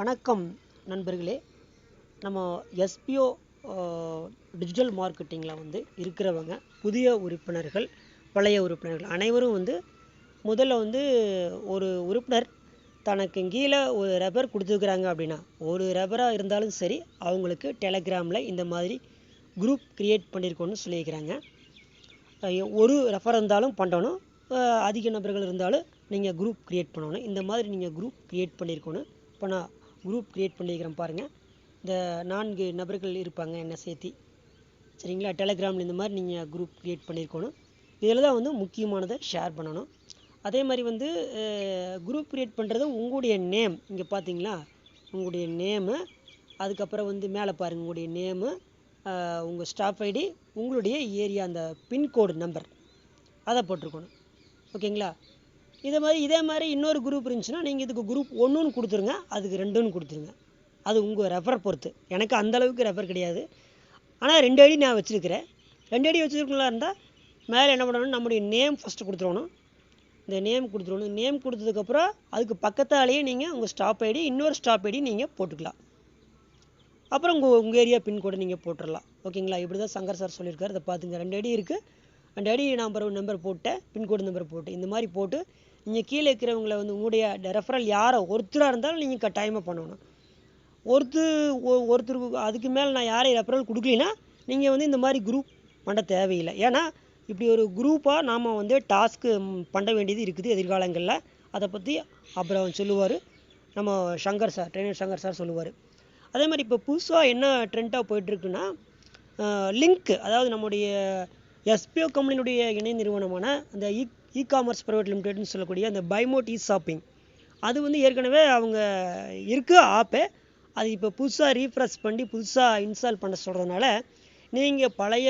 வணக்கம் நண்பர்களே. நம்ம எஸ்பிஓ டிஜிட்டல் மார்க்கெட்டிங்கில் வந்து இருக்கிறவங்க புதிய உறுப்பினர்கள் பழைய உறுப்பினர்கள் அனைவரும் வந்து முதல்ல வந்து ஒரு உறுப்பினர் தனக்கு கீழே ஒரு ரெபர் கொடுத்துருக்குறாங்க அப்படின்னா ஒரு ரெபராக இருந்தாலும் சரி அவங்களுக்கு டெலகிராமில் இந்த மாதிரி குரூப் க்ரியேட் பண்ணியிருக்கோன்னு சொல்லியிருக்கிறாங்க. ஒரு ரெஃபர் இருந்தாலும் பண்ணணும். அதிக நபர்கள் இருந்தாலும் நீங்கள் குரூப் க்ரியேட் பண்ணணும். இந்த மாதிரி நீங்கள் குரூப் க்ரியேட் பண்ணியிருக்கணும் இப்போ நான் குரூப் க்ரியேட் பண்ணியிருக்கிறேன் பாருங்கள் இந்த நான்கு நபர்கள் இருப்பாங்க என்னை சேர்த்தி. சரிங்களா? டெலகிராமில் இந்த மாதிரி நீங்கள் குரூப் க்ரியேட் பண்ணியிருக்கணும் இதில் தான் வந்து முக்கியமானதை ஷேர் பண்ணணும். அதே மாதிரி வந்து குரூப் க்ரியேட் பண்ணுறது உங்களுடைய நேம் இங்கே பார்த்தீங்களா உங்களுடைய நேமு அதுக்கப்புறம் வந்து மேலே பாருங்கள் உங்களுடைய நேமு உங்கள் ஸ்டாஃப் ஐடி உங்களுடைய ஏரியா அந்த பின்கோடு நம்பர் அதை போட்டிருக்கணும். ஓகேங்களா இதே மாதிரி இதே மாதிரி இன்னொரு குரூப் இருந்துச்சுன்னா நீங்கள் இதுக்கு குரூப் ஒன்றுன்னு கொடுத்துருங்க. அதுக்கு ரெண்டுன்னு கொடுத்துருங்க. அது உங்கள் ரெஃபர் பொறுத்து. எனக்கு அந்தளவுக்கு ரெஃபர் கிடையாது. ஆனால் ரெண்டு அடி நான் வச்சுருக்கிறேன். ரெண்டு அடி வச்சுருக்கலாம் இருந்தால் மேலே என்ன பண்ணணும்? நம்முடைய நேம் ஃபஸ்ட்டு கொடுத்துருணும் இந்த நேம் கொடுத்துருணும் நேம் கொடுத்ததுக்கப்புறம் அதுக்கு பக்கத்தாலேயே நீங்கள் உங்கள் ஸ்டாப் ஐடி இன்னொரு ஸ்டாப் ஐடி நீங்கள் போட்டுக்கலாம். அப்புறம் உங்கள் உங்கள் ஏரியா பின்கோடு நீங்கள் போட்டுடலாம் ஓகேங்களா? இப்படி தான் சங்கர் சார் சொல்லியிருக்காரு. இதை பார்த்துங்க ரெண்டு அடி இருக்குது ரெண்டு அடி நம்பர் நம்பர் போட்டேன். பின்கோடு நம்பர் போட்டு. இந்த மாதிரி போட்டு நீங்கள் கீழே இருக்கிறவங்கள வந்து உங்களுடைய ரெஃபரல் யாரோ ஒருத்தராக இருந்தாலும் நீங்கள் கட்டாயமாக பண்ணணும். ஒருத்தர் ஒ- ஒருத்தருக்கு அதுக்கு மேலே நான் யாரையும் ரெஃபரல் கொடுக்கலினா நீங்கள் வந்து இந்த மாதிரி குரூப் பண்ண தேவையில்லை. ஏன்னா இப்படி ஒரு குரூப்பாக நாம் வந்து டாஸ்க்கு பண்ண வேண்டியது இருக்குது எதிர்காலங்களில். அதை பற்றி அப்புறம் சொல்லுவார். நம்ம Shankar sir trainer Shankar sir சொல்லுவார். அதே மாதிரி இப்போ புதுசாக என்ன ட்ரெண்டாக போயிட்டுருக்குன்னா லிங்க் அதாவது நம்முடைய எஸ்பிஓ கம்பெனியினுடைய இணை நிறுவனமான அந்த இக் இ காமர்ஸ் ப்ரைவேட் லிமிடெட்னு சொல்லக்கூடிய அந்த பைமோட் இ ஷாப்பிங் அது வந்து ஏற்கனவே அவங்க இருக்குது ஆப்பே அது இப்போ புதுசாக ரீஃப்ரெஷ் பண்ணி புதுசாக இன்ஸ்டால் பண்ண சொல்கிறதுனால நீங்கள் பழைய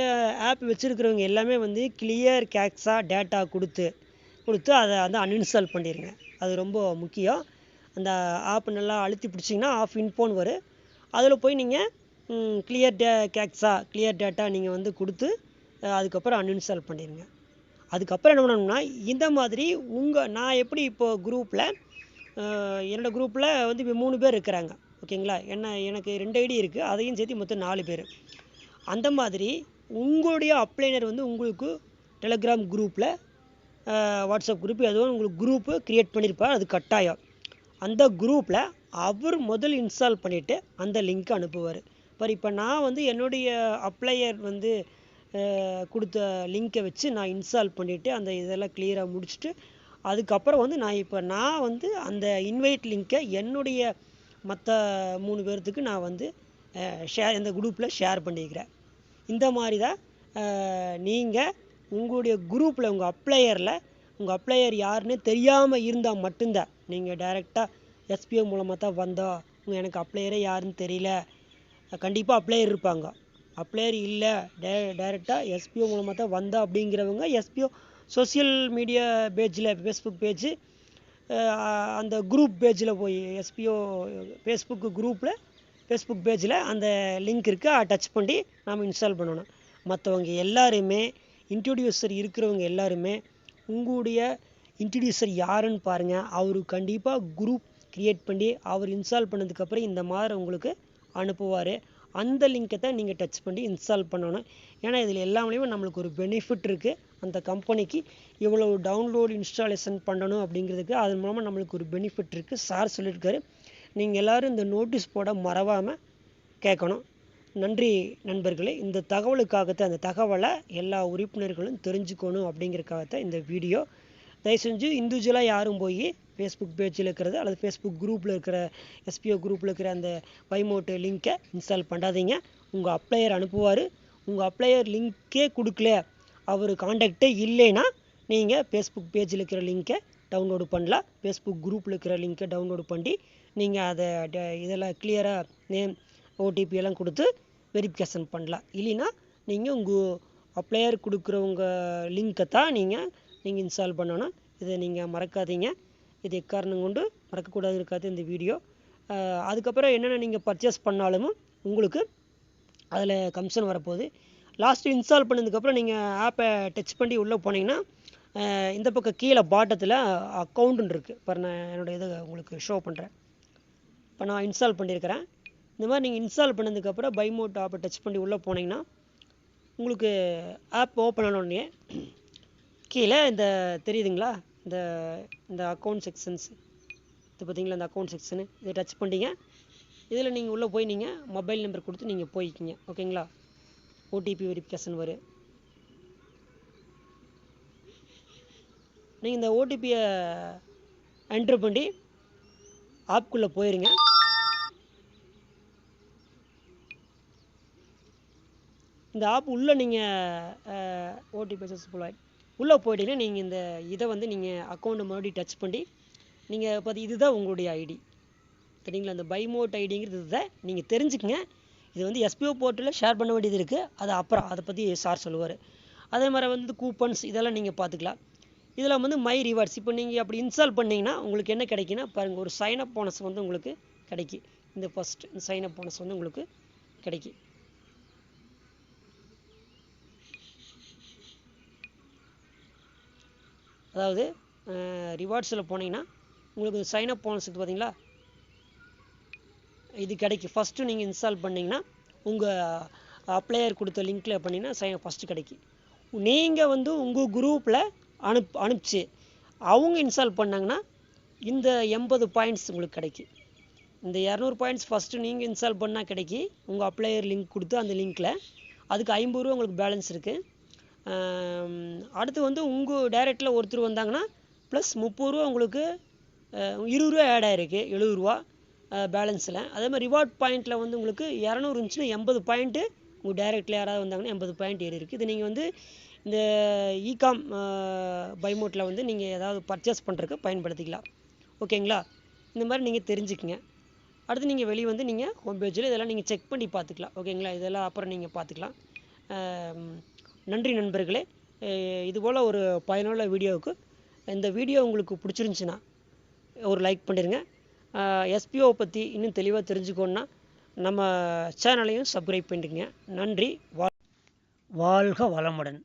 ஆப் வச்சுருக்கிறவங்க எல்லாமே வந்து கிளியர் கேக்ஸாக டேட்டா கொடுத்து கொடுத்து அதை வந்து அன்இன்ஸ்டால் பண்ணிடுங்க அது ரொம்ப முக்கியம். அந்த ஆப் நல்லா அழுத்தி பிடிச்சிங்கன்னா ஆஃப் இன்ஃபோன் வரும். அதில் போய் நீங்கள் கிளியர் டே கேக்ஸா கிளியர் டேட்டா நீங்கள் வந்து கொடுத்து அதுக்கப்புறம் அன்இன்ஸ்டால் பண்ணிடுங்க அதுக்கப்புறம் என்ன பண்ணணும்னா இந்த மாதிரி உங்கள் நான் எப்படி இப்போ குரூப்பில் என்னோட குரூப்பில் வந்து இப்போ மூணு பேர் இருக்கிறாங்க. ஓகேங்களா? என்ன எனக்கு ரெண்டு ஐடி இருக்குது அதையும் சேர்த்து மொத்தம் நாலு பேர். அந்த மாதிரி உங்களுடைய அப்ளைனர் வந்து உங்களுக்கு டெலகிராம் குரூப்பில் வாட்ஸ்அப் குரூப் எதுவும் உங்களுக்கு குரூப்பு க்ரியேட் பண்ணியிருப்பார் அது கட்டாயம். அந்த குரூப்பில் அவர் முதல் இன்ஸ்டால் பண்ணிவிட்டு அந்த லிங்க் அனுப்புவார். பர் இப்போ நான் வந்து என்னுடைய அப்ளையர் வந்து கொடுத்த லிங்க்கை வச்சு நான் இன்ஸ்டால் பண்ணிவிட்டு அந்த இதெல்லாம் கிளியராக முடிச்சுட்டு அதுக்கப்புறம் வந்து நான் இப்போ நான் வந்து அந்த இன்வைட் லிங்க்கை என்னுடைய மற்ற மூணு பேர்த்துக்கு நான் வந்து ஷேர் இந்த குரூப்பில் ஷேர் பண்ணிக்கிறேன். இந்த மாதிரி தான் நீங்கள் உங்களுடைய குரூப்பில் உங்கள் அப்ளையரில் உங்கள் அப்ளையர் யாருன்னு தெரியாமல் இருந்தால் மட்டும்தான். நீங்கள் டைரெக்டாக எஸ்பிஓ மூலமாக தான் வந்தோம் எனக்கு அப்ளையரே யாருன்னு தெரியல. கண்டிப்பாக அப்ளையர் இருப்பாங்க. அப்ளையர் இல்லை டே டைரெக்டாக எஸ்பிஓ மூலமாக தான் வந்தா அப்படிங்கிறவங்க எஸ்பிஓ சோஷியல் மீடியா பேஜில் ஃபேஸ்புக் பேஜ் அந்த குரூப் பேஜில் போய் எஸ்பிஓ ஃபேஸ்புக் குரூப்பில் ஃபேஸ்புக் பேஜில் அந்த லிங்க் இருக்குது டச் பண்ணி நாம் இன்ஸ்டால் பண்ணணும். மற்றவங்க எல்லாருமே இன்ட்ரடியூசர் இருக்கிறவங்க எல்லாருமே உங்களுடைய இன்ட்ரடியூசர் யாருன்னு பாருங்கள் அவர் கண்டிப்பாக குரூப் க்ரியேட் பண்ணி அவர் இன்ஸ்டால் பண்ணதுக்கப்புறம் இந்த மாதிரி உங்களுக்கு அனுப்புவார். அந்த லிங்கை தான் நீங்கள் டச் பண்ணி இன்ஸ்டால் பண்ணணும். ஏன்னா இதில் எல்லாமே நம்மளுக்கு ஒரு பெனிஃபிட் இருக்குது அந்த கம்பெனிக்கு இவ்வளோ டவுன்லோடு இன்ஸ்டாலேஷன் பண்ணணும் அப்படிங்கிறதுக்கு அதன் மூலமாக நம்மளுக்கு ஒரு பெனிஃபிட் இருக்குது சார் சொல்லியிருக்காரு நீங்கள் எல்லோரும் இந்த நோட்டீஸ் போட மறவாமல் கேட்கணும். நன்றி நண்பர்களே. இந்த தகவலுக்காகத்தான் அந்த தகவலை எல்லா உறுப்பினர்களும் தெரிஞ்சுக்கணும் அப்படிங்கிறக்காகத்தான் இந்த வீடியோ தயவு செஞ்சு இண்டிவிஜுவலாக யாரும் போய் ஃபேஸ்புக் பேஜில் இருக்கிறது அல்லது ஃபேஸ்புக் குரூப்பில் இருக்கிற எஸ்பிஓ குரூப்பில் இருக்கிற அந்த பைமோட்டு லிங்க்கை இன்ஸ்டால் பண்ணாதீங்க. உங்கள் அப்ளையர் அனுப்புவார். உங்கள் அப்ளையர் லிங்க்கே கொடுக்கல. அவர் காண்டாக்டே இல்லைன்னா நீங்கள் ஃபேஸ்புக் பேஜில் இருக்கிற லிங்க்கை டவுன்லோடு பண்ணலாம். ஃபேஸ்புக் குரூப்பில் இருக்கிற லிங்க்கை டவுன்லோடு பண்ணி நீங்கள் அதை இதெல்லாம் கிளியராக நேம் ஓடிபி எல்லாம் கொடுத்து வெரிஃபிகேஷன் பண்ணலாம். இல்லைன்னா நீங்கள் உங்கள் அப்ளையர் கொடுக்குறவங்க லிங்க்கை தான் நீங்கள் நீங்கள் இன்ஸ்டால் பண்ணணும். இதை நீங்கள் மறக்காதீங்க. இது எக்காரணம் கொண்டு மறக்கக்கூடாது இருக்காது இந்த வீடியோ. அதுக்கப்புறம் என்னென்ன நீங்கள் பர்ச்சேஸ் பண்ணாலும் உங்களுக்கு அதில் கமிஷன் வரப்போகுது. லாஸ்ட்டு இன்ஸ்டால் பண்ணதுக்கப்புறம் நீங்கள் ஆப்பை டச் பண்ணி உள்ளே போனீங்கன்னா இந்த பக்கம் கீழே பாட்டத்தில் அக்கௌண்ட்டுன்னு இருக்குது இப்போ நான் என்னோட இதை உங்களுக்கு ஷோ பண்ணுறேன் இப்போ நான் இன்ஸ்டால் பண்ணியிருக்கிறேன் இந்த மாதிரி நீங்கள் இன்ஸ்டால் பண்ணதுக்கப்புறம் பைமோட் ஆப்பை டச் பண்ணி உள்ளே போனீங்கன்னா உங்களுக்கு ஆப் ஓப்பன் ஆனோடனே கீழே இந்த தெரியுதுங்களா? இந்த இந்த அக்கௌண்ட் செக்ஷன்ஸ் இது பார்த்தீங்களா இந்த அக்கௌண்ட் செக்ஷனு இதை டச் பண்ணிட்டீங்க இதில் நீங்கள் உள்ளே போய் நீங்கள் மொபைல் நம்பர் கொடுத்து நீங்கள் போய்க்கிங்க. ஓகேங்களா ஓடிபி வெரிஃபிகேஷன் வரும் நீங்கள் இந்த ஓடிபியை என்ட்ரு பண்ணி ஆப்குள்ளே போயிருங்க. இந்த ஆப் உள்ளே நீங்கள் ஓடிபி சக்ஸஸ்ஃபுல் ஆகி உள்ளே போயிட்டீங்கன்னா நீங்கள் இந்த இதை வந்து நீங்கள் அக்கௌண்ட்டை மறுபடியும் டச் பண்ணி நீங்கள் பார்த்து இதுதான் உங்களுடைய ஐடி சரிங்களா? அந்த பைமோட் ஐடிங்கிறது இதை நீங்கள் தெரிஞ்சுக்கங்க. இது வந்து எஸ்பிஓ போர்ட்டலில் ஷேர் பண்ண வேண்டியது இருக்குது அது அப்புறம் அதை பற்றி சார் சொல்லுவார். அதே மாதிரி வந்து கூப்பன்ஸ் இதெல்லாம் நீங்கள் பார்த்துக்கலாம். இதில் வந்து மை ரிவார்ட்ஸ் இப்போ நீங்கள் அப்படி இன்ஸ்டால் பண்ணிங்கன்னா உங்களுக்கு என்ன கிடைக்குன்னா பாருங்கள் ஒரு சைன் அப் போனஸ் வந்து உங்களுக்கு கிடைக்கும் இந்த ஃபஸ்ட் இந்த சைன் அப் போனஸ் வந்து உங்களுக்கு கிடைக்கும் அதாவது ரிவார்ட்ஸில் போனீங்கன்னா உங்களுக்கு சைன் அப் போனஸ் பார்த்தீங்களா இது கிடைக்கும். ஃபஸ்ட்டு நீங்கள் இன்ஸ்டால் பண்ணிங்கன்னா உங்கள் அப்ளையர் கொடுத்த லிங்க்கில் பண்ணிங்கன்னா சைன் ஃபஸ்ட்டு கிடைக்கும். நீங்கள் வந்து உங்கள் குரூப்பில் அனுப் அனுப்பிச்சு அவங்க இன்ஸ்டால் பண்ணாங்கன்னா இந்த எண்பது பாயிண்ட்ஸ் உங்களுக்கு கிடைக்கும். இந்த இரநூறு பாயிண்ட்ஸ் ஃபஸ்ட்டு நீங்கள் இன்ஸ்டால் பண்ணால் கிடைக்கி உங்கள் அப்ளையர் லிங்க் கொடுத்து அந்த லிங்க்கில் அதுக்கு ஐம்பது ரூபா உங்களுக்கு பேலன்ஸ் இருக்குது அடுத்து வந்து உங்கள் டைரெக்டில் ஒருத்தர் வந்தாங்கன்னா ப்ளஸ் முப்பது ரூபா உங்களுக்கு இருபது ரூபா ஆட் ஆகிருக்கு எழுபது ரூபா பேலன்ஸில் அதே மாதிரி ரிவார்ட் பாயிண்ட்டில் வந்து உங்களுக்கு இரநூறு இருந்துச்சுன்னா எண்பது பாயிண்ட்டு உங்கள் டைரெக்டில் யாராவது வந்தாங்கன்னா எண்பது பாயிண்ட் ஏறி இருக்குது இது நீங்கள் வந்து இந்த இகாம் பைமோட்டில் வந்து நீங்கள் ஏதாவது பர்ச்சேஸ் பண்ணுறதுக்கு பயன்படுத்திக்கலாம். ஓகேங்களா இந்த மாதிரி நீங்கள் தெரிஞ்சுக்கங்க. அடுத்து நீங்கள் வெளியே வந்து நீங்கள் ஹோம் பேஜில் இதெல்லாம் நீங்கள் செக் பண்ணி பார்த்துக்கலாம். ஓகேங்களா இதெல்லாம் அப்புறம் நீங்கள் பார்த்துக்கலாம். நன்றி நண்பர்களே. இதுபோல் ஒரு பயனுள்ள வீடியோவுக்கு இந்த வீடியோ உங்களுக்கு பிடிச்சிருந்துச்சின்னா ஒரு லைக் பண்ணிடுங்க எஸ்பிஓ பற்றி இன்னும் தெளிவாக தெரிஞ்சுக்கோன்னா நம்ம சேனலையும் சப்ஸ்கிரைப் பண்ணிடுங்க. நன்றி. வா வாழ்க வளமுடன்.